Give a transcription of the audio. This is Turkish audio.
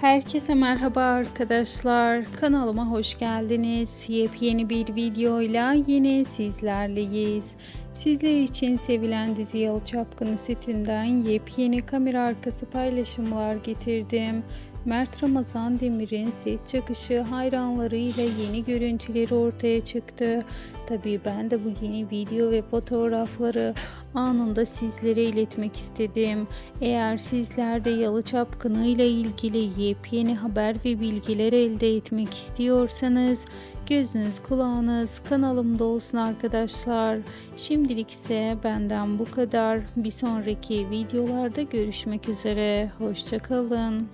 Herkese merhaba arkadaşlar. Kanalıma hoş geldiniz. Yepyeni bir videoyla yine sizlerleyiz. Sizler için sevilen dizi Yalı Çapkını setinden yepyeni kamera arkası paylaşımlar getirdim. Mert Ramazan Demir'in set çıkışı hayranlarıyla yeni görüntüleri ortaya çıktı. Tabii ben de bu yeni video ve fotoğrafları anında sizlere iletmek istedim. Eğer sizler de Yalı Çapkını ile ilgili yepyeni haber ve bilgiler elde etmek istiyorsanız gözünüz kulağınız kanalımda olsun arkadaşlar. Şimdilik ise benden bu kadar. Bir sonraki videolarda görüşmek üzere. Hoşçakalın.